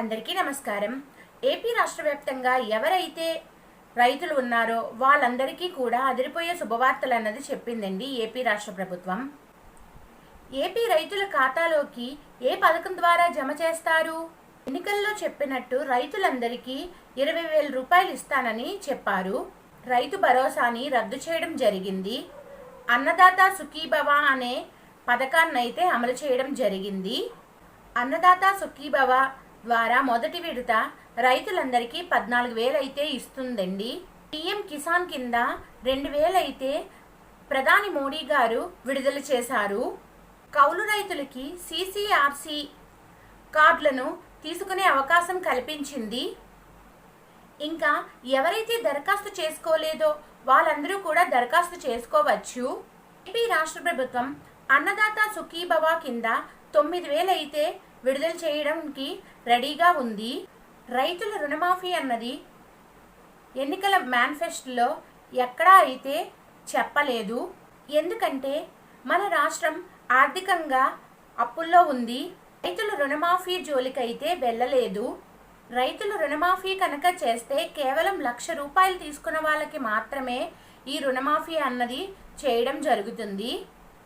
అందరికీ నమస్కారం. ఏపీ రాష్ట్ర వ్యాప్తంగా ఎవరైతే రైతులు ఉన్నారో వాళ్ళందరికీ కూడా అదిరిపోయే శుభవార్తలు అన్నది చెప్పిందండి ఏపీ రాష్ట్ర ప్రభుత్వం. ఏపీ రైతుల ఖాతాలోకి ఏ పథకం ద్వారా జమ చేస్తారు? ఎన్నికల్లో చెప్పినట్టు రైతులందరికీ ఇరవై వేల రూపాయలు ఇస్తానని చెప్పారు. రైతు భరోసాని రద్దు చేయడం జరిగింది. అన్నదాత సుఖీభవ అనే పథకాన్ని అయితే అమలు చేయడం జరిగింది. అన్నదాత సుఖీభవ ద్వారా మొదటి విడత రైతులందరికీ పద్నాలుగు వేలు అయితే ఇస్తుందండి. పిఎం కిసాన్ కింద రెండు వేలు అయితే ప్రధాని మోడీ గారు విడుదల చేశారు. కౌలు రైతులకి సిసిఆర్సి కార్డులను తీసుకునే అవకాశం కల్పించింది. ఇంకా ఎవరైతే దరఖాస్తు చేసుకోలేదో వాళ్ళందరూ కూడా దరఖాస్తు చేసుకోవచ్చు. ఏపీ రాష్ట్ర ప్రభుత్వం అన్నదాత సుఖీభవ కింద తొమ్మిది వేలైతే విడుదల చేయడానికి రెడీగా ఉంది. రైతుల రుణమాఫీ అన్నది ఎన్నికల మేనిఫెస్టోలో ఎక్కడా అయితే చెప్పలేదు. ఎందుకంటే మన రాష్ట్రం ఆర్థికంగా అప్పుల్లో ఉంది. రైతుల రుణమాఫీ జోలికైతే వెళ్ళలేదు. రైతులు రుణమాఫీ కనుక చేస్తే కేవలం లక్ష రూపాయలు తీసుకున్న వాళ్ళకి మాత్రమే ఈ రుణమాఫీ అన్నది చేయడం జరుగుతుంది.